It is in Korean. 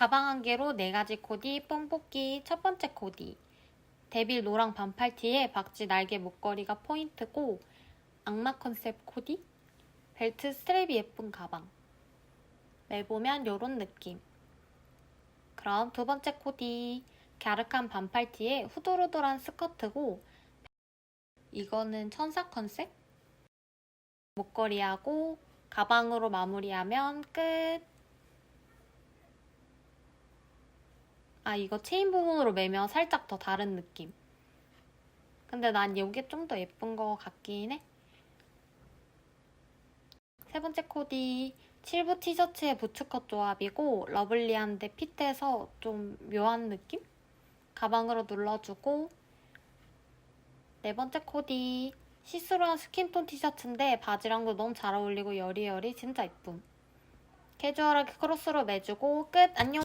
가방 한 개로 네 가지 코디 뽐뽑기 첫 번째 코디. 데빌 노랑 반팔티에 박쥐 날개 목걸이가 포인트고 악마 컨셉 코디? 벨트 스트랩이 예쁜 가방. 매보면 요런 느낌. 그럼 두 번째 코디. 갸륵한 반팔티에 후돌후돌한 스커트고 이거는 천사 컨셉? 목걸이하고 가방으로 마무리하면 끝. 아, 이거 체인 부분으로 매면 살짝 더 다른 느낌. 근데 난 이게 좀 더 예쁜 거 같긴 해. 세 번째 코디. 7부 티셔츠의 부츠컷 조합이고 러블리한데 핏해서 좀 묘한 느낌? 가방으로 눌러주고 네 번째 코디. 시스루한 스킨톤 티셔츠인데 바지랑도 너무 잘 어울리고 여리여리 진짜 예쁨. 캐주얼하게 크로스로 매주고 끝! 안녕!